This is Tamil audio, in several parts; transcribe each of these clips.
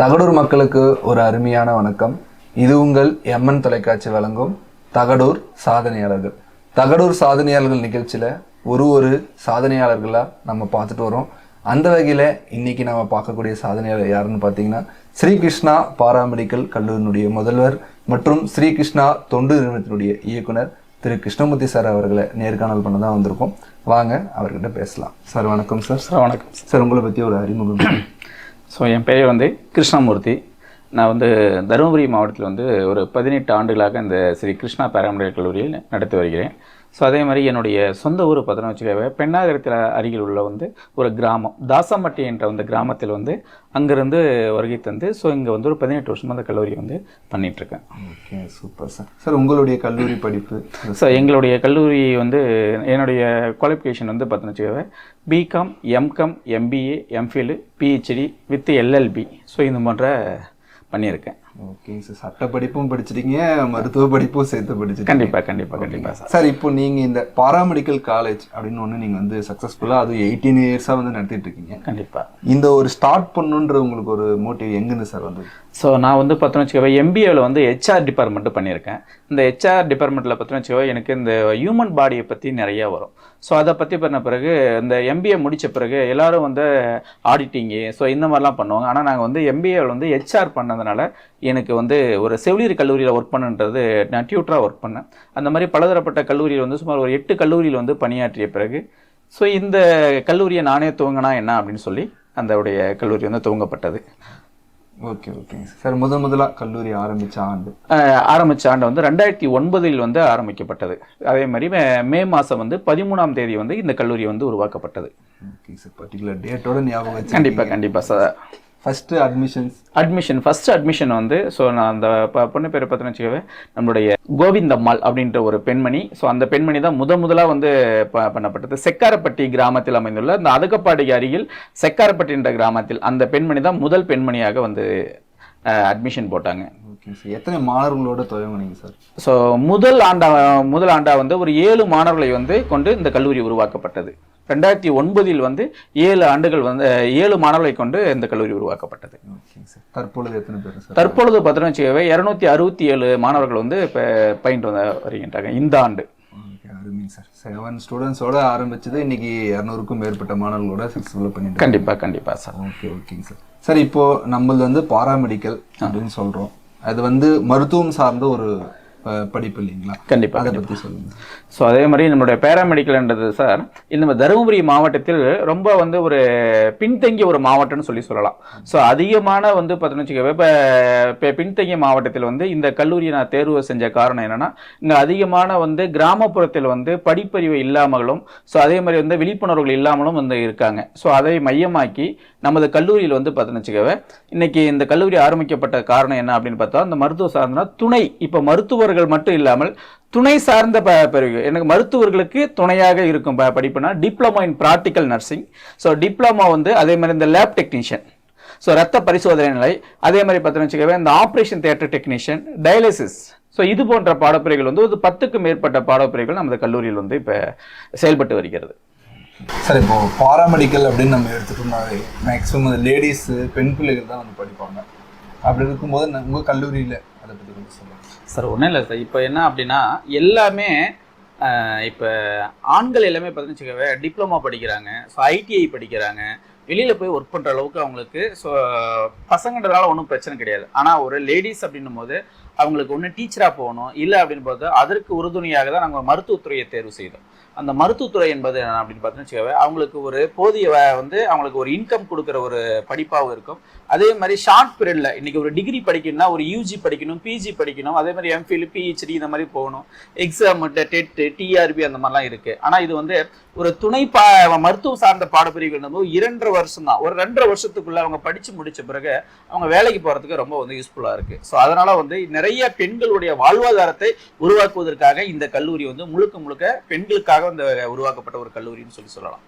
தகடூர் மக்களுக்கு ஒரு அருமையான வணக்கம். இது உங்கள் எம்என் தொலைக்காட்சி வழங்கும் தகடூர் சாதனையாளர்கள். தகடூர் சாதனையாளர்கள் நிகழ்ச்சியில ஒரு ஒரு சாதனையாளர்களா நம்ம பார்த்துட்டு வரோம். அந்த வகையில இன்னைக்கு நாம பார்க்கக்கூடிய சாதனையாளர் யாருன்னு பார்த்தீங்கன்னா ஸ்ரீகிருஷ்ணா பாராமெடிக்கல் கல்லூரியினுடைய முதல்வர் மற்றும் ஸ்ரீகிருஷ்ணா தொண்டு நிறுவனத்தினுடைய இயக்குனர் திரு கிருஷ்ணமூர்த்தி சார் அவர்களை நேர்காணல் பண்ண தான் வந்திருக்கோம். வாங்க அவர்கிட்ட பேசலாம். சார் வணக்கம் சார். சார் வணக்கம் சார் உங்களை பத்தி ஒரு அறிமுகம். ஸோ என் பெயர் வந்து கிருஷ்ணமூர்த்தி. நான் வந்து தருமபுரி மாவட்டத்தில் வந்து ஒரு பதினெட்டு ஆண்டுகளாக இந்த ஸ்ரீ கிருஷ்ணா பாராமெடிக்கல் கல்லூரியில் நடத்தி வருகிறேன். ஸோ அதே மாதிரி என்னுடைய சொந்த ஊர் பார்த்தோன்னு வச்சுக்கவே பெண்ணாகரத்தில் அருகில் உள்ள வந்து ஒரு கிராமம். தாசம்பட்டி என்ற அந்த கிராமத்தில் வந்து அங்கேருந்து வருகை தந்து ஸோ இங்கே வந்து ஒரு பதினெட்டு வருஷமாக அந்த கல்லூரி வந்து பண்ணிகிட்ருக்கேன் ஓகே சூப்பர் சார். சார் உங்களுடைய கல்லூரி படிப்பு? ஸோ எங்களுடைய கல்லூரி வந்து என்னுடைய குவாலிஃபிகேஷன் வந்து பார்த்தோன்னு வச்சுக்கவே BCom MCom MBA MPhil PhD with LLB so இந்த போன்ற பண்ணியிருக்கேன். ஓகே சார் சட்ட படிப்பும் படிச்சிருக்கீங்க மருத்துவ படிப்பும் சேர்த்து படிச்சிருக்கீங்க கண்டிப்பாக கண்டிப்பாக கண்டிப்பாக சார். சார் இப்போ நீங்க இந்த பாராமெடிக்கல் காலேஜ் அப்படின்னு ஒன்று நீங்க வந்து சக்ஸஸ்ஃபுல்லாக அது எயிட்டீன் இயர்ஸா வந்து நடத்திட்டு இருக்கீங்க. கண்டிப்பாக இந்த ஒரு ஸ்டார்ட் பண்ணுன்ற உங்களுக்கு ஒரு மோட்டிவ் எங்கேருந்து சார் வந்து ஸோ நான் வந்து பார்த்தோன்னு வச்சுக்கவே எம்பிஏவில் வந்து ஹெச்ஆர் டிபார்ட்மெண்ட்டு பண்ணியிருக்கேன் இந்த ஹெச்ஆர் டிபார்ட்மெண்ட்டில் பார்த்தோன்னு வச்சுக்கவே எனக்கு இந்த ஹியூமன் பாடியை பற்றி நிறையா வரும். ஸோ அதை பற்றி பண்ண பிறகு இந்த எம்பிஏ முடித்த பிறகு எல்லாரும் வந்து ஆடிட்டிங்கு ஸோ இந்த மாதிரிலாம் பண்ணுவாங்க. ஆனால் நாங்கள் வந்து எம்பிஏவில் வந்து ஹெச்ஆர் பண்ணதுனால எனக்கு வந்து ஒரு செவிலியர் கல்லூரியில் ஒர்க் பண்ணுன்றது நான் டியூட்டராக ஒர்க் பண்ணேன். அந்த மாதிரி பலதரப்பட்ட கல்லூரியில் வந்து சுமார் ஒரு எட்டு கல்லூரியில் வந்து பணியாற்றிய பிறகு ஸோ இந்த கல்லூரியை நானே துவங்கினா என்ன அப்படின்னு சொல்லி அந்த உடைய கல்லூரி வந்து துவங்கப்பட்டது. ஓகே ஓகேங்க சார் முதல் முதலாக கல்லூரி ஆரம்பிச்ச ஆண்டு. அஹ் ஆரம்பிச்ச ஆண்டு வந்து ரெண்டாயிரத்தி ஒன்பதில் வந்து ஆரம்பிக்கப்பட்டது. அதே மாதிரி மே- மாதம் வந்து பதிமூணாம் தேதி வந்து இந்த கல்லூரி வந்து உருவாக்கப்பட்டது. ஓகே சார் பர்டிகுலர் டேட்டோட ஞாபகம் கண்டிப்பாக கண்டிப்பாக sir first admissions admission first admission வந்து ஸோ நான் அந்த பொண்ணு பேர் பார்த்தீங்கன்னு வச்சுக்கவே நம்மளுடைய கோவிந்தம்மாள் அப்படின்ற ஒரு பெண்மணி. ஸோ அந்த பெண்மணி தான் முத முதலாக வந்து பண்ணப்பட்டது. செக்காரப்பட்டி கிராமத்தில் அமைந்துள்ள அந்த அதுகப்பாடிக்கு அருகில் செக்காரப்பட்டி என்ற கிராமத்தில் அந்த பெண்மணி தான் முதல் பெண்மணியாக வந்து அட்மிஷன் போட்டாங்க. எத்தனை மாணவர்களோட துவங்குனீங்க சார் ஸோ முதல் ஆண்டா முதல் ஆண்டா வந்து ஒரு ஏழு மாணவர்களை வந்து கொண்டு இந்த கல்லூரி உருவாக்கப்பட்டது. ரெண்டாயிரத்தி ஒன்பதில் வந்து ஏழு ஆண்டுகள் வந்து ஏழு மாணவர்களை கொண்டு இந்த கல்லூரி உருவாக்கப்பட்டது. ஓகேங்க சார் தற்பொழுது எத்தனை பேர் தற்பொழுது பார்த்தோன்னு வச்சுக்கவே இரநூத்தி அறுபத்தி ஏழு மாணவர்கள் வந்து இப்போ பயின்று வந்து வருகின்றாங்க இந்த ஆண்டு. ஓகே அருமைங்க சார் செவன் ஸ்டூடெண்ட்ஸோட ஆரம்பிச்சது இன்னைக்கு இரநூறுக்கும் மேற்பட்ட மாணவர்களோட சக்ஸஸ்ஃபுல்லாக பண்ணிட்டு கண்டிப்பாக கண்டிப்பாக சார் ஓகே ஓகேங்க சார் சார் இப்போ நம்மளது வந்து பாராமெடிக்கல் அப்படின்னு சொல்றோம். அது வந்து மருத்துவம் சார்ந்த ஒரு படிப்பு இல்லைங்களா? கண்டிப்பாக அதை பத்தி சொல்லுங்க. ஸோ அதே மாதிரி நம்மளுடைய பேராமெடிக்கல்ன்றது சார் இந்த தருமபுரி மாவட்டத்தில் ரொம்ப வந்து ஒரு பின்தங்கிய ஒரு மாவட்டம்னு சொல்லி சொல்லலாம். ஸோ அதிகமான வந்து பார்த்தோன்னு வச்சுக்கவே இப்போ பின்தங்கிய மாவட்டத்தில் வந்து இந்த கல்லூரியை நான் தேர்வு செஞ்ச காரணம் என்னன்னா இங்கே அதிகமான வந்து கிராமப்புறத்தில் வந்து படிப்பறிவு இல்லாமலும் ஸோ அதே மாதிரி வந்து விழிப்புணர்வுகள் இல்லாமலும் வந்து இருக்காங்க. ஸோ அதை மையமாக்கி நமது கல்லூரியில் வந்து பார்த்தோன்னு வச்சுக்கவே இந்த கல்லூரி ஆரம்பிக்கப்பட்ட காரணம் என்ன அப்படின்னு பார்த்தா இந்த மருத்துவ சார்ந்தனா துணை. இப்போ மருத்துவர்கள் மட்டும் இல்லாமல் துணை சார்ந்த ப பிரிவு. எனக்கு மருத்துவர்களுக்கு துணையாக இருக்கும் ப படிப்புனா diploma in practical nursing. So diploma வந்து அதே மாதிரி இந்த லேப் டெக்னீஷியன். ஸோ ரத்த பரிசோதனை நிலை. அதே மாதிரி பார்த்தோன்னு வச்சுக்கவே இந்த operation theatre technician dialysis. So இது போன்ற பாடப்பிரிவுகள் வந்து ஒரு பத்துக்கும் மேற்பட்ட பாடப்பிரிவுகள் நமது கல்லூரியில் வந்து இப்போ செயல்பட்டு வருகிறது. சார் இப்போ பாராமெடிக்கல் அப்படின்னு நம்ம எடுத்துட்டோம்னாவே மேக்ஸிமம் அந்த லேடிஸ் பெண் பிள்ளைகள் தான் வந்து படிப்பாங்க. அப்படி இருக்கும்போது உங்கள் கல்லூரியில் அதை பற்றி கொஞ்சம் சொல்லுங்கள் சார் ஒன்றும் இல்லை சார். இப்போ என்ன அப்படின்னா எல்லாமே இப்போ ஆண்கள் எல்லாமே பார்த்தீங்கன்னு வச்சுக்கவே டிப்ளமா படிக்கிறாங்க ஸோ ஐடிஐ படிக்கிறாங்க. வெளியில் போய் ஒர்க் பண்ணுற அளவுக்கு அவங்களுக்கு ஸோ பசங்கன்றதால ஒன்றும் பிரச்சனை கிடையாது. ஆனால் ஒரு லேடிஸ் அப்படின்னும் போது அவங்களுக்கு ஒன்று டீச்சராக போகணும் இல்லை அப்படின்னு பார்த்தா அதற்கு உறுதுணையாக தான் நாங்கள் மருத்துவத்துறையை தேர்வு செய்தோம். அந்த மருத்துவத்துறை என்பது என்ன அப்படின்னு பார்த்தீங்கன்னா அவங்களுக்கு ஒரு போதிய வந்து அவங்களுக்கு ஒரு இன்கம் கொடுக்குற ஒரு படிப்பாகவும் இருக்கும். அதே மாதிரி ஷார்ட் பீரியடில் இன்னைக்கு ஒரு டிகிரி படிக்கணும்னா ஒரு யூஜி படிக்கணும் பிஜி படிக்கணும் அதே மாதிரி எம்ஃபில் பிஹெச்டி இந்த மாதிரி போகணும். எக்ஸாம் டெட்டு டிஆர்பி அந்த மாதிரிலாம் இருக்கு. ஆனால் இது வந்து ஒரு துணை பா மருத்துவம் சார்ந்த பாடப்பிரிவுகள் நம்ம இரண்டரை வருஷம் தான் ஒரு ரெண்டரை வருஷத்துக்குள்ள அவங்க படிச்சு முடிச்ச பிறகு அவங்க வேலைக்கு போகிறதுக்கு ரொம்ப வந்து யூஸ்ஃபுல்லாக இருக்கு. ஸோ அதனால வந்து நிறைய பெண்களுடைய வாழ்வாதாரத்தை உருவாக்குவதற்காக இந்த கல்லூரி வந்து முழுக்க முழுக்க பெண்களுக்காக இந்த உருவாக்கப்பட்ட ஒரு கல்லூரின்னு சொல்லி சொல்லலாம்.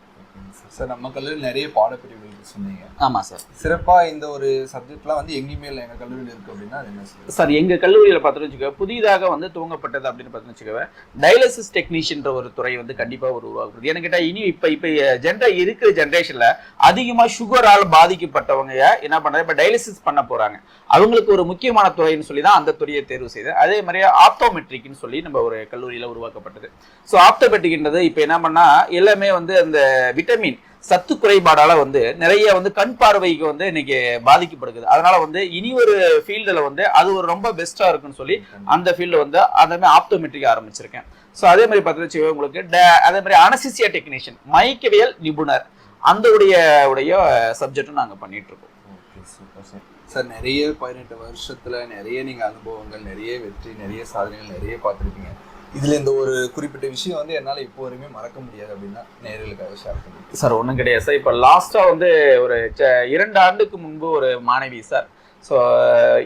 சார். நம்ம கல்லூரியில் நிறைய பாடப்பிரிவுகள் சொன்னீங்க. ஆமா சார். சிறப்பா இந்த ஒரு சப்ஜெக்ட்லாம் வந்து எங்கேயுமே இல்லை எங்க கல்லூரியில் இருக்கு அப்படின்னா அது என்ன சார்? சார் எங்க கல்லூரியில வச்சுக்கோங்க புதிதாக வந்து துவங்கப்பட்டது அப்படின்னு பார்த்தோன்னு வச்சுக்கோங்க டயாலிசிஸ் டெக்னீஷியன்ற ஒரு துறை வந்து கண்டிப்பா ஒரு உருவாகுது எனக்கு இனி இப்ப இப்ப ஜென்ரா இருக்கிற ஜென்ரேஷன்ல அதிகமா சுகரால் பாதிக்கப்பட்டவங்க என்ன பண்றாங்க? இப்ப டயாலிசிஸ் பண்ண போறாங்க. அவங்களுக்கு ஒரு முக்கியமான துறைன்னு சொல்லி தான் அந்த துறையை தேர்வு செய்தேன் அதே மாதிரி ஆப்டோமெட்ரிக்னு சொல்லி நம்ம ஒரு கல்லூரியில உருவாக்கப்பட்டது. ஸோ ஆப்டோமெட்ரிக்ன்றது இப்போ என்ன பண்ணா எல்லாமே வந்து அந்த விட்டமின் சத்து குறைபாடால வந்து நிறைய வந்து கண் பார்வைக்கு வந்து இன்னைக்கு பாதிக்கப்படுது அதனால வந்து இனி ஒரு ஃபீல்டில் வந்து அது ஒரு ரொம்ப பெஸ்டா இருக்குன்னு சொல்லி அந்த ஃபீல்டு வந்து அந்த மாதிரி ஆப்டோமெட்ரிக் ஆரம்பிச்சிருக்கேன். ஸோ அதே மாதிரி பார்த்தீங்கன்னா உங்களுக்கு. ட- அதே மாதிரி அனசிசியா டெக்னீஷியன் மயக்கவியல் நிபுணர். அந்த உடைய உடைய சப்ஜெக்டும் நாங்கள் பண்ணிட்டு இருக்கோம். ஓகே சார் நிறைய பதினெட்டு வருஷத்துல நிறைய நீங்க அனுபவங்கள் நிறைய வெற்றி நிறைய சாதனைகள் நிறைய பார்த்துருக்கீங்க. இதில் இந்த ஒரு குறிப்பிட்ட விஷயம் வந்து என்னால் இப்போ வரையுமே மறக்க முடியாது அப்படின்னா நேர்களுக்காக ஷேர் பண்ணுங்க சார் ஒன்றும் கிடையாது சார். இப்போ லாஸ்ட்டாக வந்து ஒரு ச- இரண்டு ஆண்டுக்கு முன்பு ஒரு மாணவி சார். ஸோ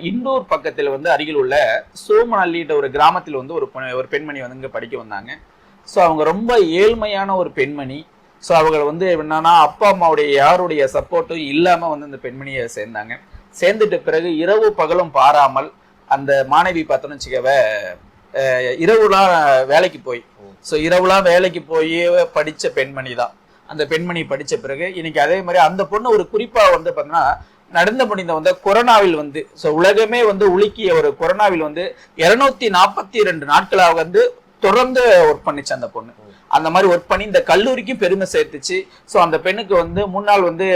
இண்டோர் பக்கத்தில் வந்து அருகில் உள்ள சோமநல்லின்ற ஒரு கிராமத்தில் வந்து ஒரு ஒரு பெண்மணி வந்து இங்கே படிக்க வந்தாங்க. ஸோ அவங்க ரொம்ப ஏழ்மையான ஒரு பெண்மணி. ஸோ அவங்க வந்து என்னன்னா அப்பா அம்மாவுடைய யாருடைய சப்போர்ட்டும் இல்லாமல் வந்து இந்த பெண்மணியை சேர்ந்தாங்க. சேர்ந்துட்ட பிறகு இரவு பகலும் பாராமல் அந்த மாணவி பார்த்தோன்னு வச்சுக்கவே இரவுலாம் வேலைக்கு போய். ஸோ இரவுலாம் வேலைக்கு போய் படித்த பெண்மணி தான். அந்த பெண்மணி படிச்ச பிறகு இன்னைக்கு அதே மாதிரி அந்த பொண்ணு ஒரு குறிப்பா வந்து பார்த்தீங்கன்னா நடந்து முடிந்த வந்து கொரோனாவில் வந்து ஸோ உலகமே வந்து உலுக்கிய ஒரு கொரோனாவில் வந்து இருநூத்தி நாற்பத்தி ரெண்டு நாட்களாக வந்து தொடர்ந்து ஒர்க் பண்ணிச்சு அந்த பொண்ணு. அந்த மாதிரி ஒர்க் பண்ணி இந்த கல்லூரிக்கும் பெருமை சேர்த்துச்சு. ஸோ அந்த பெண்ணுக்கு வந்து முன்னாள் வந்து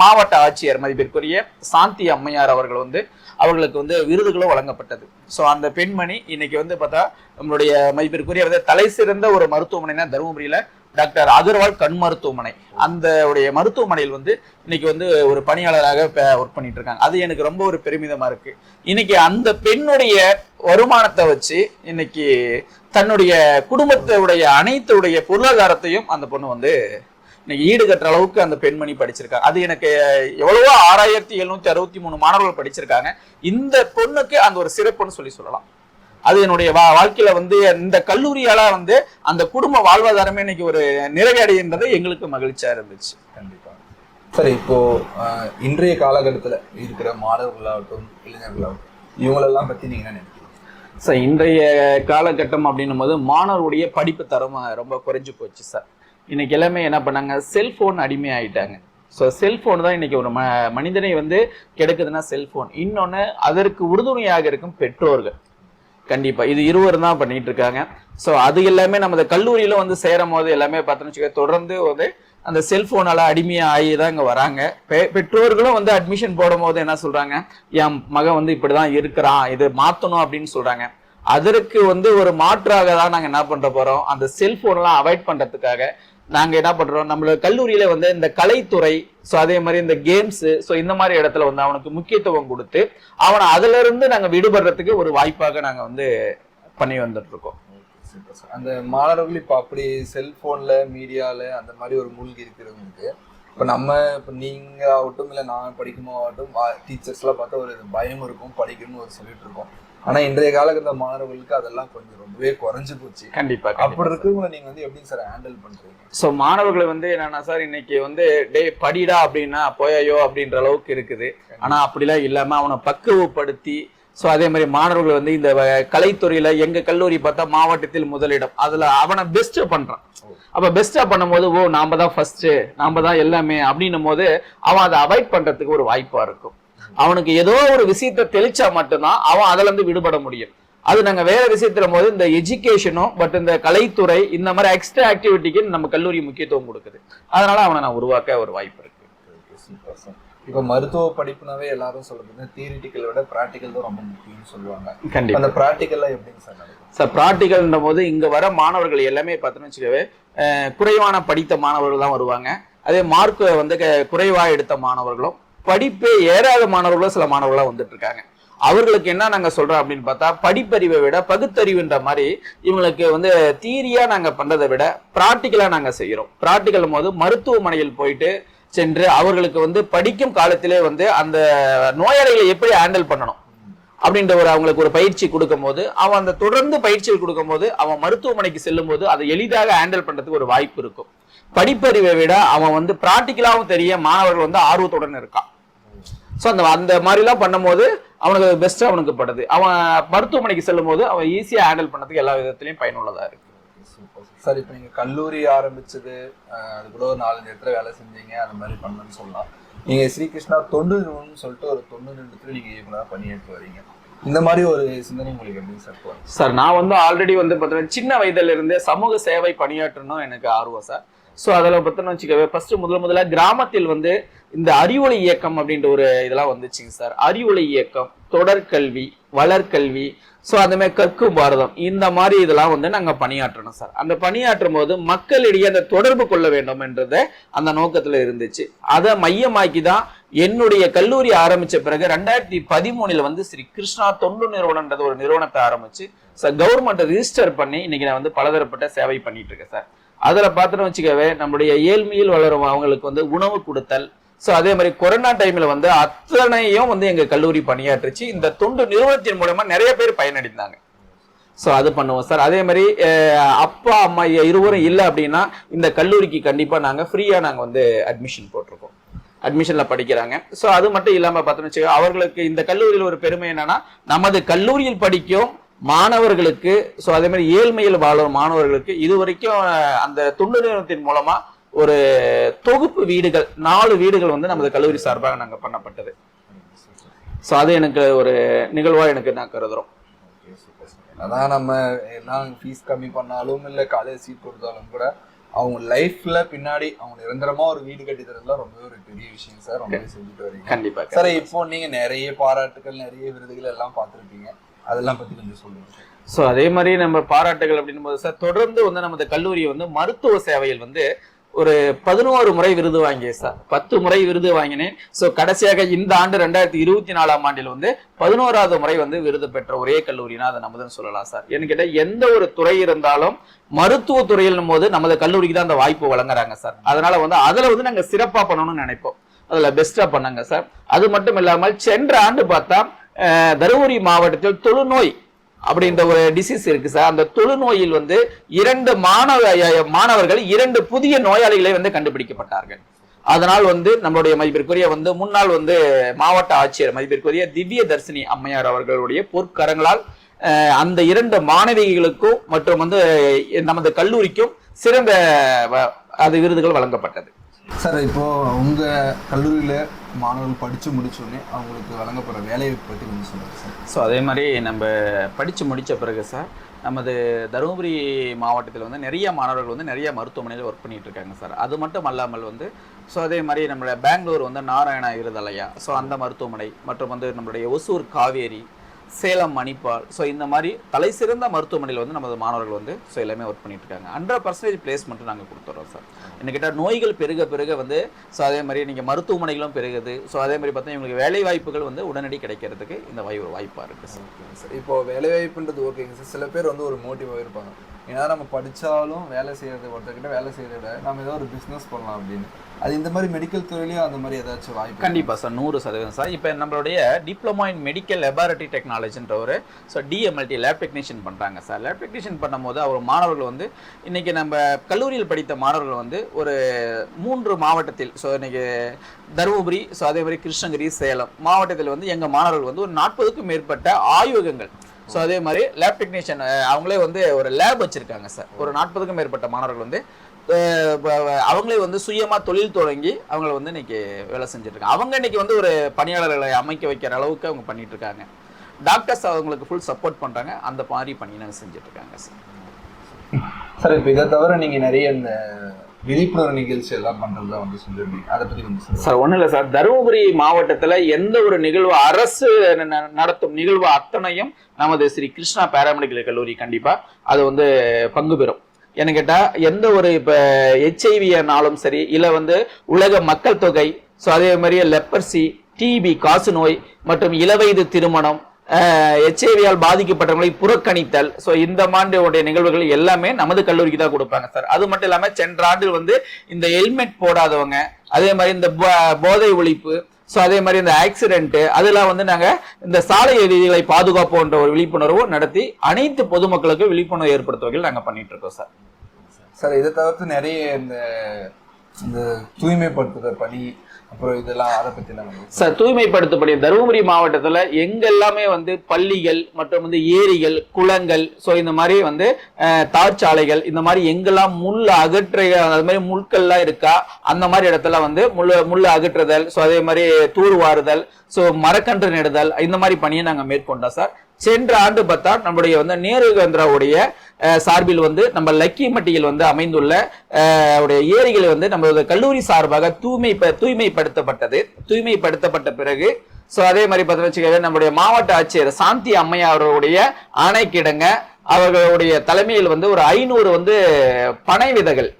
மாவட்ட ஆட்சியர் மதிப்பிற்குரிய சாந்தி அம்மையார் அவர்கள் வந்து அவர்களுக்கு வந்து விருதுகளும் வழங்கப்பட்டது. ஸோ அந்த பெண்மணி இன்னைக்கு வந்து பார்த்தா நம்மளுடைய மதிப்பிற்குரிய வந்து தலை சிறந்த ஒரு மருத்துவமனைனா தருமபுரியில டாக்டர் அகர்வால் கண் மருத்துவமனை. அந்த உடைய மருத்துவமனையில் வந்து இன்னைக்கு வந்து ஒரு பணியாளராக ஒர்க் பண்ணிட்டு இருக்காங்க. அது எனக்கு ரொம்ப ஒரு பெருமிதமா இருக்கு. இன்னைக்கு அந்த பெண்ணுடைய வருமானத்தை வச்சு இன்னைக்கு தன்னுடைய குடும்பத்துடைய அனைத்துடைய பொருளாதாரத்தையும் அந்த பொண்ணு வந்து இன்னைக்கு ஈடு கட்டுற அளவுக்கு அந்த பெண்மணி படிச்சிருக்காங்க அது எனக்கு எவ்வளவோ ஆறாயிரத்தி எழுநூத்தி அறுபத்தி மூணு மாணவர்கள் படிச்சிருக்காங்க. இந்த பொண்ணுக்கு அந்த ஒரு சிறப்புன்னு சொல்லி சொல்லலாம். அது என்னுடைய வா வாழ்க்கையில வந்து இந்த கல்லூரியால வந்து அந்த குடும்ப வாழ்வாதாரமே இன்னைக்கு ஒரு நிறைவடைகின்றது. எங்களுக்கு மகிழ்ச்சியா இருந்துச்சு. கண்டிப்பா. சார் இப்போ இன்றைய காலகட்டத்துல இருக்கிற மாணவர்களாகட்டும் இளைஞர்களாகட்டும் இவங்களெல்லாம் பத்தி நீங்க என்ன நினைக்கிறீங்க? சார் இன்றைய காலகட்டம் அப்படின்னும் போது மாணவருடைய படிப்பு தரம் ரொம்ப குறைஞ்சு போச்சு சார். இன்னைக்கு எல்லாமே என்ன பண்ணாங்க? செல்போன் அடிமை ஆயிட்டாங்க ஸோ செல்போன் தான் இன்னைக்கு ஒரு ம மனிதனை வந்து கெடுக்குதுன்னா செல்போன் இன்னொன்று அதற்கு உறுதுணையாக இருக்கும் பெற்றோர்கள். கண்டிப்பாக இது இருவர் தான் பண்ணிட்டு இருக்காங்க. ஸோ அது எல்லாமே நம்ம கல்லூரியில வந்து சேரும் போது எல்லாமே பார்த்தோன்னு வச்சுக்க தொடர்ந்து வந்து அந்த செல்போனால அடிமையாக ஆகி தான் இங்கே வராங்க. பெ- பெற்றோர்களும் வந்து அட்மிஷன் போடும் போது என்ன சொல்றாங்க? என் மகன் வந்து இப்படிதான் இருக்கிறான் இது மாற்றணும் அப்படின்னு சொல்றாங்க. அதற்கு வந்து ஒரு மாற்றாக தான் நாங்க என்ன பண்ற போறோம்? அந்த செல்போன்லாம் அவாய்ட் பண்றதுக்காக நாங்க என்ன பண்றோம்? நம்மளோட கல்லூரியில வந்து இந்த கலைத்துறை ஸோ அதே மாதிரி இந்த கேம்ஸ் ஸோ இந்த மாதிரி இடத்துல வந்து அவனுக்கு முக்கியத்துவம் கொடுத்து அவனை அதுல இருந்து விடுபடுறதுக்கு ஒரு வாய்ப்பாக நாங்கள் வந்து பண்ணி வந்துட்டு இருக்கோம். சூப்பர் சார் அந்த மாணவர்கள் இப்போ அப்படி செல்போன்ல மீடியால அந்த மாதிரி ஒரு மூழ்கி இருக்கிறவங்களுக்கு இப்போ நம்ம இப்போ நீங்க ஆகட்டும் இல்லை நான் படிக்குமோ ஆகட்டும் டீச்சர்ஸ்லாம் பார்த்தா ஒரு பயம் இருக்கும் படிக்கணும்னு ஒரு சொல்லிட்டு இருக்கோம். ஆனா இன்றைய காலகட்ட மாணவர்களுக்கு அதெல்லாம் கொஞ்சம் ரொம்பவே குறைஞ்சு போச்சு. கண்டிப்பா அப்படி இருக்கவங்க நீங்க வந்து எப்படி சார் ஹேண்டில் பண்றீங்க? ஸோ மாணவர்களை வந்து என்னன்னா சார் இன்னைக்கு வந்து டே படிடா அப்படின்னா போயோ அப்படின்ற அளவுக்கு இருக்குது. ஆனா அப்படிலாம் இல்லாம அவனை பக்குவப்படுத்தி ஸோ அதே மாதிரி மாணவர்கள் வந்து இந்த கலைத்துறையில எங்க கல்லூரி பார்த்தா மாவட்டத்தில் முதலிடம். அதுல அவனை பெஸ்ட் பண்றான். அப்ப பெஸ்டா பண்ணும்போது ஓ நாம தான் ஃபர்ஸ்ட் நாம தான் எல்லாமே அப்படின்னும் போது அவன் அதை அவாய்ட் பண்றதுக்கு ஒரு வாய்ப்பா இருக்கும். அவனுக்கு ஏதோ ஒரு விஷயத்தை தெளிச்சா மட்டும்தான் அவன் அதுல இருந்து விடுபட முடியும். அது நாங்க வேற விஷயத்துல போது இந்த எஜுகேஷனும் பட் இந்த கலைத்துறை இந்த மாதிரி எக்ஸ்ட்ரா ஆக்டிவிட்டிக்கு நம்ம கல்லூரி முக்கியத்துவம் கொடுக்குது. அதனால அவனை நான் உருவாக்க ஒரு வாய்ப்பு இருக்கு. இப்போ மருத்துவ படிப்புனாவே எல்லாரும் சொல்றது தியரிட்டிக்கல் விட ப்ராக்டிக்கல் தான் ரொம்ப முக்கியம்னு சொல்லுவாங்க. கண்டிப்பா. அந்த ப்ராக்டிக்கல்லாம் எப்படிங்க சார் நடக்கும்? சார் ப்ராக்டிக்கல்ன்ற போது இங்க வர மாணவர்கள் எல்லாமே பார்த்தோன்னு வச்சுக்கவே குறைவான படித்த மாணவர்கள் தான் வருவாங்க. அதே மார்க் வந்து குறைவா எடுத்த மாணவர்களும் படிப்பே ஏறாத மாணவர்களும் சில மாணவர்களாக வந்துட்டு இருக்காங்க அவர்களுக்கு என்ன நாங்க சொல்றோம் அப்படின்னு பார்த்தா படிப்பறிவை விட பகுத்தறிவுன்ற மாதிரி இவங்களுக்கு வந்து தீரியா நாங்க பண்றதை விட ப்ராக்டிக்கலா நாங்க செய்யறோம். ப்ராக்டிக்கல் போது மருத்துவமனையில் போயிட்டு சென்று அவர்களுக்கு வந்து படிக்கும் காலத்திலே வந்து அந்த நோயாளிகளை எப்படி ஹேண்டில் பண்ணணும் அப்படின்ற ஒரு அவங்களுக்கு ஒரு பயிற்சி கொடுக்கும்போது அவன் அந்த தொடர்ந்து பயிற்சிகள் கொடுக்கும்போது அவன் மருத்துவமனைக்கு செல்லும் போது அதை எளிதாக ஹேண்டில் பண்றதுக்கு ஒரு வாய்ப்பு இருக்கும். படிப்பறிவை விட அவன் வந்து ப்ராக்டிக்கலாகவும் தெரிய மாணவர்கள் வந்து ஆர்வத்துடன் இருக்கான். ஸோ அந்த அந்த மாதிரிலாம் பண்ணும்போது அவனுக்கு பெஸ்ட்டாக அவனுக்கு படுது. அவன் மருத்துவமனைக்கு செல்லும் போது அவன் ஈஸியாக ஹேண்டில் பண்ணதுக்கு எல்லா விதத்துலையும் பயனுள்ளதாக இருக்கு. சார் இப்போ நீங்கள் கல்லூரி ஆரம்பிச்சது அஹ், அது கூட ஒரு நாலஞ்சு இடத்துல வேலை செஞ்சீங்க அந்த மாதிரி பண்ணணும்னு சொல்லலாம். நீங்கள் ஸ்ரீகிருஷ்ணா தொண்டு நிறுவனம்னு சொல்லிட்டு ஒரு தொண்டு நிறுவனத்தில் நீங்கள் இயக்குனரா பணியேற்று வரீங்க. இந்த மாதிரி ஒரு சிந்தனை உங்களுக்கு எப்படி சார் சார் நான் வந்து ஆல்ரெடி வந்து பார்த்தீங்கன்னா சின்ன வயதுல இருந்தே சமூக சேவை பணியாற்றணும் எனக்கு ஆர்வம் சார். ஸோ அதில் பார்த்தோன்னு வச்சுக்கவே ஃபர்ஸ்ட் முதல் முதல்ல கிராமத்தில் வந்து இந்த அறிவொளி இயக்கம் அப்படின்ற ஒரு இதெல்லாம் வந்துச்சுங்க சார். அறிவொளி இயக்கம் தொடர்கல்வி வளர்கல்வி ஸோ அந்த மாதிரி கற்கும் பாரதம். இந்த மாதிரி இதெல்லாம் வந்து நாங்கள் பணியாற்றணும் சார். அந்த பணியாற்றும் போது மக்களிடையே அந்த தொடர்பு கொள்ள வேண்டும் என்றத அந்த நோக்கத்தில் இருந்துச்சு. அதை மையமாக்கி தான் என்னுடைய கல்லூரி ஆரம்பித்த பிறகு ரெண்டாயிரத்தி பதிமூணில் வந்து ஸ்ரீ கிருஷ்ணா தொண்டு நிறுவனம்ன்றது ஒரு நிறுவனத்தை ஆரம்பிச்சு சார் கவர்மெண்ட்டை ரிஜிஸ்டர் பண்ணி இன்னைக்கு நான் வந்து பலதரப்பட்ட சேவை பண்ணிட்டு இருக்கேன் சார். அதில் பார்த்தோன்னு வச்சுக்கவே நம்முடைய ஏழ்மையில் வளரும் அவங்களுக்கு வந்து உணவு கொடுத்தல். ஸோ அதே மாதிரி கொரோனா டைமில் வந்து அத்தனையும் வந்து எங்கள் கல்லூரி பணியாற்றுச்சு. இந்த தொண்டு நிறுவனத்தின் மூலமா நிறைய பேர் பயனடைந்தாங்க. ஸோ அது பண்ணுவோம் சார். அதே மாதிரி அப்பா அம்மா இருவரும் இல்லை அப்படின்னா இந்த கல்லூரிக்கு கண்டிப்பாக நாங்கள் ஃப்ரீயாக நாங்கள் வந்து அட்மிஷன் போட்டிருக்கோம். அட்மிஷனில் படிக்கிறாங்க. ஸோ அது மட்டும் இல்லாமல் பார்த்தோன்னு வச்சுக்கோ அவர்களுக்கு இந்த கல்லூரியில் ஒரு பெருமை என்னன்னா நமது கல்லூரியில் படிக்கும் மாணவர்களுக்கு ஸோ அதே மாதிரி ஏழ்மையில் வாழும் மாணவர்களுக்கு இது வரைக்கும் அந்த தொண்டு நிறுவனத்தின் மூலமா ஒரு தொகுப்பு வீடுகள் நாலு வீடுகள் வந்து நமது கல்லூரி சார்பாக நாங்கள் பண்ணப்பட்டது. ஸோ அது எனக்கு ஒரு நிகழ்வாக எனக்கு நான் கருதுறோம். அதான் நம்ம எல்லாம் ஃபீஸ் கம்மி பண்ணாலும் இல்ல காலேஜ் சீட் கொடுத்தாலும் கூட அவங்க லைஃப்ல பின்னாடி அவங்க நிரந்தரமா ஒரு வீடு கட்டி தரதுலாம் ரொம்பவே ஒரு பெரிய விஷயம் சார். ரொம்பவே செஞ்சுட்டு வரீங்க. கண்டிப்பாக சார் இப்போ நீங்க நிறைய பாராட்டுகள் நிறைய விருதுகள் எல்லாம் பார்த்திருப்பீங்க. அதெல்லாம் பத்தி கொஞ்சம் சொல்லுங்க ஸோ அதே மாதிரி நம்ம பாராட்டுகள் அப்படின்னும் போது சார் தொடர்ந்து வந்து நமது கல்லூரி வந்து மருத்துவ சேவையில் வந்து ஒரு பதினோரு முறை விருது வாங்கிய சார் பத்து முறை விருது வாங்கினேன். ஸோ கடைசியாக இந்த ஆண்டு ரெண்டாயிரத்தி இருபத்தி நாலாம் ஆண்டில் வந்து பதினோராவது முறை வந்து விருது பெற்ற ஒரே கல்லூரினா அதை நமதுன்னு சொல்லலாம் சார் என்ன கேட்டால் எந்த ஒரு துறை இருந்தாலும் மருத்துவ துறையிலும் போது நமது கல்லூரிக்கு தான் அந்த வாய்ப்பு வழங்குறாங்க சார் அதனால வந்து அதில் வந்து நாங்கள் சிறப்பாக பண்ணணும்னு நினைப்போம். அதில் பெஸ்ட்டாக பண்ணாங்க சார் அது மட்டும் இல்லாமல் சென்ற ஆண்டு பார்த்தா தருமபுரி மாவட்டத்தில் தொழுநோய் அப்படின்ற ஒரு டிசீஸ் இருக்கு சார். அந்த தொழுநோயில் வந்து இரண்டு மாணவ மாணவர்கள் இரண்டு புதிய நோயாளிகளை வந்து கண்டுபிடிக்கப்பட்டார்கள். அதனால் வந்து நம்மளுடைய மதிப்பிற்குரிய வந்து முன்னாள் வந்து மாவட்ட ஆட்சியர் மதிப்பிற்குரிய திவ்ய தர்சினி அம்மையார் அவர்களுடைய பொற்கரங்களால் அந்த இரண்டு மாணவிகளுக்கும் மற்றும் வந்து நமது கல்லூரிக்கும் சிறந்த வ- அது விருதுகள் வழங்கப்பட்டது. சார் இப்போ உங்க கல்லூரியில மாணவர்கள் படிச்சு முடிச்ச அவங்களுக்கு வழங்கப்படுற வேலையை பற்றி கொஞ்சம் சொல்லுங்கள் சார். ஸோ அதே மாதிரி நம்ம படித்து முடித்த பிறகு சார் நமது தருமபுரி மாவட்டத்தில் வந்து நிறைய மாணவர்கள் வந்து நிறைய மருத்துவமனையில் ஒர்க் பண்ணிகிட்டு இருக்காங்க சார். அது மட்டும் அல்லாமல் வந்து ஸோ அதே மாதிரி நம்மளோட பெங்களூர் வந்து நாராயணா இருதலையா ஸோ அந்த மருத்துவமனை மற்றும் வந்து நம்மளுடைய ஒசூர் காவேரி சேலம் மணிப்பால். ஸோ இந்த மாதிரி தலை சிறந்த மருத்துவமனையில் வந்து நமது மாணவர்கள் வந்து ஸோ எல்லாமே ஒர்க் பண்ணிட்டு இருக்காங்க ஹண்ட்ரட் பர்சன்டேஜ் பிளேஸ்மெண்ட்டு நாங்கள் கொடுத்துட்றோம் சார் என்ன கேட்டால் நோய்கள் பெருக பெருக வந்து ஸோ அதே மாதிரி நீங்கள் மருத்துவமனைகளும் பெருகுது. ஸோ அதே மாதிரி பார்த்தா இவங்களுக்கு வேலை வாய்ப்புகள் வந்து உடனடி கிடைக்கிறதுக்கு இந்த வாய் ஒரு வாய்ப்பாக இருக்குது சார் சார் இப்போ வேலை வாய்ப்புன்றது ஓகேங்க சார் சில பேர் வந்து ஒரு மோட்டிவாக இருப்பாங்க. ஏன்னா நம்ம படித்தாலும் வேலை செய்கிறது ஒருத்தர்கிட்ட வேலை செய்கிறத விட நம்ம ஏதோ ஒரு பிஸ்னஸ் பண்ணலாம் அப்படின்னு. அது இந்த மாதிரி மெடிக்கல் துறையிலையும் அந்த மாதிரி ஏதாச்சும் வாய்ப்பு கண்டிப்பா சார் நூறு சதவீதம் சார். இப்போ நம்மளுடைய டிப்ளமோ இன் மெடிக்கல் லெபார்டரி டெக்னாலஜின்ற ஒரு ஸோ டிஎம்எல்டி லேப் டெக்னீஷியன் பண்ணுறாங்க சார். லேப் டெக்னீஷியன் பண்ணும்போது அவர் மாணவர்கள் வந்து இன்னைக்கு நம்ம கல்லூரியில் படித்த மாணவர்கள் வந்து ஒரு மூன்று மாவட்டத்தில் ஸோ இன்னைக்கு தருமபுரி ஸோ அதே மாதிரி கிருஷ்ணகிரி சேலம் மாவட்டத்தில் வந்து எங்கள் மாணவர்கள் வந்து ஒரு நாற்பதுக்கும் மேற்பட்ட ஆய்வகங்கள். ஸோ அதே மாதிரி லேப் டெக்னீஷியன் அவங்களே வந்து ஒரு லேப் வச்சுருக்காங்க சார். ஒரு நாற்பதுக்கும் மேற்பட்ட மாணவர்கள் வந்து அவங்களே வந்து சுயமா தொழில் தொடங்கி அவங்கள வந்து இன்னைக்கு வேலை செஞ்சுட்டு இருக்காங்க அவங்க இன்னைக்கு வந்து ஒரு பணியாளர்களை அமைக்க வைக்கிற அளவுக்கு அவங்க பண்ணிட்டு இருக்காங்க டாக்டர்ஸ் அவங்களுக்கு ஃபுல் சப்போர்ட் பண்றாங்க. அந்த மாதிரி பண்ணி நாங்கள் செஞ்சுட்டு இருக்காங்க சார் சார் இப்போ இதை தவிர நீங்க நிறைய இந்த விழிப்புணர்வு நிகழ்ச்சி எல்லாம் பண்றதா வந்து சொல்லிருந்தீங்க. அதை பத்தி கொஞ்சம் சொல்லுங்க. சார் ஒன்றும் இல்லை சார். தருமபுரி மாவட்டத்தில் எந்த ஒரு நிகழ்வு அரசு நடத்தும் நிகழ்வு அத்தனையும் நமது ஸ்ரீ கிருஷ்ணா பேராமெடிக்கல் கல்லூரி கண்டிப்பா அது வந்து பங்கு பெறும். என்ன கேட்டா எந்த ஒரு இப்ப ஹெச்ஐவினாலும் சரி இல்ல வந்து உலக மக்கள் தொகை ஸோ அதே மாதிரியே லெப்பர்சி டிபி காசு நோய் மற்றும் இளவயது திருமணம் ஹெச்ஐவியால் பாதிக்கப்பட்டவர்களை புறக்கணித்தல் ஸோ இந்த மாதிரியுடைய நிகழ்வுகள் எல்லாமே நமது கல்லூரிக்கு தான் கொடுப்பாங்க சார் அது மட்டும் இல்லாமல் சென்ற ஆண்டு வந்து இந்த ஹெல்மெட் போடாதவங்க அதே மாதிரி இந்த போதை ஒழிப்பு ஸோ அதே மாதிரி இந்த ஆக்சிடென்ட்டு அதெல்லாம் வந்து நாங்கள் இந்த சாலை விதிகளை பாதுகாப்போன்ற ஒரு விழிப்புணர்வும் நடத்தி அனைத்து பொதுமக்களுக்கும் விழிப்புணர்வு ஏற்படுத்த வகையில் நாங்கள் பண்ணிட்டு இருக்கோம் சார். சார் இதை தவிர்த்து நிறைய இந்த இந்த தூய்மைப்படுத்துகிற பணி அப்புறம் இதெல்லாம் அதை பத்தி சார் தூய்மைப்படுத்தப்படிய தருமபுரி மாவட்டத்துல எங்கெல்லாமே வந்து பள்ளிகள் மற்றும் வந்து ஏரிகள் குளங்கள் ஸோ இந்த மாதிரி வந்து தார்ச்சாலைகள் இந்த மாதிரி எங்கெல்லாம் முள் அகற்ற அது மாதிரி முள்கள்லாம் இருக்கா அந்த மாதிரி இடத்துல வந்து முள் முள் அகற்றுதல் ஸோ அதே மாதிரி தூர்வாறுதல் ஸோ மரக்கன்று நெடுதல் இந்த மாதிரி பணியை நாங்க மேற்கொண்டோம் சார். சென்ற ஆண்டு பார்த்தா நம்முடைய வந்து நேரு கேந்திராவுடைய சார்பில் வந்து நம்ம லக்கிமட்டியில் வந்து அமைந்துள்ள அவருடைய உடைய வந்து நம்ம கல்லூரி சார்பாக தூய்மை தூய்மைப்படுத்தப்பட்டது. தூய்மைப்படுத்தப்பட்ட பிறகு ஸோ அதே மாதிரி பார்த்தீங்கன்னு வச்சுக்கோங்க நம்முடைய மாவட்ட ஆட்சியர் சாந்தி அம்மையா அவர்களுடைய ஆணைக்கிடங்க அவர்களுடைய தலைமையில் வந்து ஒரு ஐநூறு வந்து பனை விதைகள்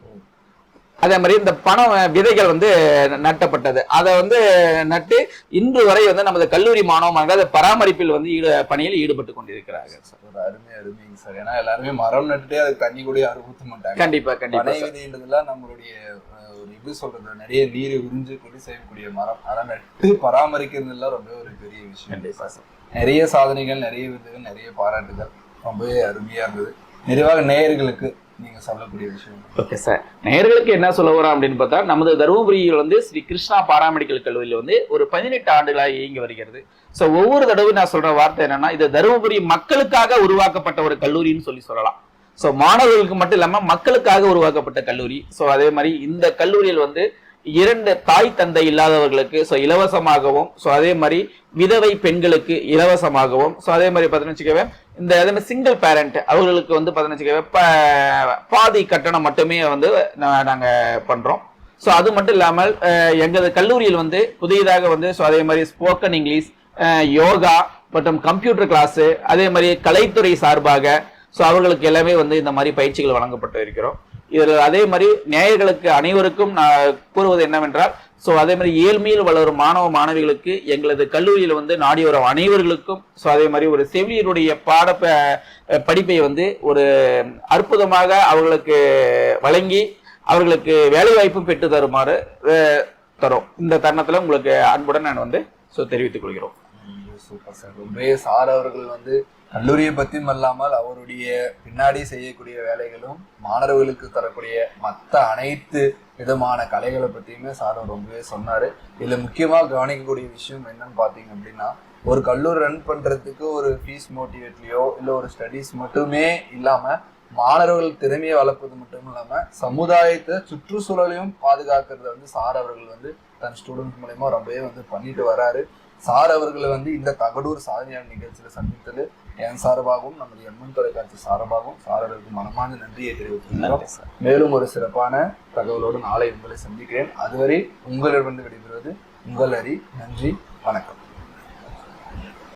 அதே மாதிரி இந்த பணம் விதைகள் வந்து நட்டப்பட்டது. அதை வந்து நட்டு இன்று வரை வந்து நமது கல்லூரி மாணவ மாணவர்கள் பராமரிப்பில் வந்து ஈடு பணியில் ஈடுபட்டு கொண்டிருக்கிறார்கள் சார். ஒரு அருமை அருமைங்க சார். ஏன்னா எல்லாருமே மரம் நட்டுட்டே அதுக்கு தண்ணி கூட யாரும் ஊத்த மாட்டாங்க. கண்டிப்பா கண்டிப்பா. விதைன்றதுலாம் நம்மளுடைய ஒரு இது சொல்றது நிறைய நீரை உறிஞ்சு கொண்டு செய்யக்கூடிய மரம். அதை நட்டு பராமரிக்கிறதுலாம் ரொம்ப ஒரு பெரிய விஷயம். கண்டிப்பா சார். நிறைய சாதனைகள் நிறைய விருதுகள் நிறைய பாராட்டுகள். ரொம்பவே அருமையா இருந்தது. நிறைவாக நேயர்களுக்கு நீங்க சொல்லக்கூடிய விஷயம். ஓகே சார் நேர்களுக்கு என்ன சொல்ல வரோம் அப்படின்னு பார்த்தா நமது தருமபுரியில் வந்து ஸ்ரீ கிருஷ்ணா பாராமெடிக்கல் கல்லூரியில் வந்து ஒரு பதினெட்டு ஆண்டுகளாக இயங்கி வருகிறது. ஸோ ஒவ்வொரு தடவை நான் சொல்ற வார்த்தை என்னன்னா இது தருமபுரி மக்களுக்காக உருவாக்கப்பட்ட ஒரு கல்லூரின்னு சொல்லி சொல்லலாம். ஸோ மாணவர்களுக்கு மட்டும் இல்லாம மக்களுக்காக உருவாக்கப்பட்ட கல்லூரி. ஸோ அதே மாதிரி இந்த கல்லூரியில் வந்து இரண்டு தாய் தந்தை இல்லாதவர்களுக்கு ஸோ இலவசமாகவும் ஸோ அதே மாதிரி விதவை பெண்களுக்கு இலவசமாகவும் ஸோ அதே மாதிரி பார்த்தீங்கன்னு வச்சுக்கவே இந்த அதே மாதிரி சிங்கிள் பேரண்ட் அவர்களுக்கு வந்து பார்த்தீங்கன்னா பாதி கட்டணம் மட்டுமே வந்து நாங்கள் பண்ணுறோம் ஸோ அது மட்டும் இல்லாமல் எங்களது கல்லூரியில் வந்து புதியதாக வந்து ஸோ அதே மாதிரி ஸ்போக்கன் இங்கிலீஷ் யோகா மற்றும் கம்ப்யூட்டர் கிளாஸு அதே மாதிரி கலைத்துறை சார்பாக ஸோ அவர்களுக்கு எல்லாமே வந்து இந்த மாதிரி பயிற்சிகள் வழங்கப்பட்டு இருக்கிறோம். இதில் அதே மாதிரி நேயர்களுக்கு அனைவருக்கும் நான் கூறுவது என்னவென்றால் ஸோ அதே மாதிரி ஏழ்மையில் வளரும் மாணவ மாணவிகளுக்கு எங்களது கல்லூரியில் வந்து நாடி வரும் அனைவர்களுக்கும் ஸோ அதே மாதிரி ஒரு செவிலியருடைய பாட படிப்பை வந்து ஒரு அற்புதமாக அவர்களுக்கு வழங்கி அவர்களுக்கு வேலைவாய்ப்பும் பெற்று தருமாறு தரும். இந்த தருணத்தில் உங்களுக்கு அன்புடன் நான் வந்து ஸோ தெரிவித்துக் கொள்கிறோம். சூப்பர் சார் ரொம்பவே சார் அவர்கள் வந்து கல்லூரியை பத்தியும் அல்லாமல் அவருடைய பின்னாடி செய்யக்கூடிய வேலைகளும் மாணவர்களுக்கு தரக்கூடிய மற்ற அனைத்து விதமான கலைகளை பத்தியுமே சார் ரொம்பவே சொன்னாரு. இதுல முக்கியமா கவனிக்கக்கூடிய விஷயம் என்னன்னு பாத்தீங்க அப்படின்னா ஒரு கல்லூரி ரன் பண்றதுக்கு ஒரு ஃபீஸ் மோட்டிவேட்லயோ இல்லை ஒரு ஸ்டடீஸ் மட்டுமே இல்லாம மாணவர்கள் திறமையை வளர்ப்பது மட்டும் இல்லாம சமுதாயத்தை சுற்றுச்சூழலையும் பாதுகாக்கிறத வந்து சார் அவர்கள் வந்து தன் ஸ்டூடெண்ட் மூலயமா ரொம்பவே வந்து பண்ணிட்டு வராரு. சார் அவர்களை வந்து இந்த தகடூர் சாதனையாளர் நிகழ்ச்சியில சந்தித்தது என் சார்பாகவும் நமது எம்என் தொலைக்காட்சி சார்பாகவும் சார் அவர்களுக்கு மனமார்ந்த நன்றியை தெரிவித்துள்ளோம் மேலும் ஒரு சிறப்பான தகவலோடு நாளை உங்களை சந்திக்கிறேன். அதுவரை உங்களிடமிருந்து விடைபெறுவது உங்கள் அறி நன்றி வணக்கம்.